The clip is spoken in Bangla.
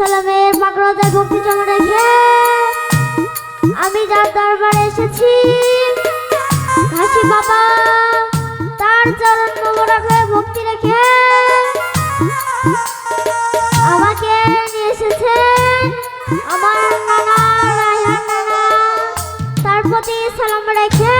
সালামের পাকড়ায় ভক্তি জমা রেখে আমি যার দরবারে এসেছি। ঘাসি বাবা, তার চরণ মোবারকে ভক্তি রেখে আমাকে নিয়ে এসেছেন। আমার নানা, রায়হান নানা, তার প্রতি সালাম রেখে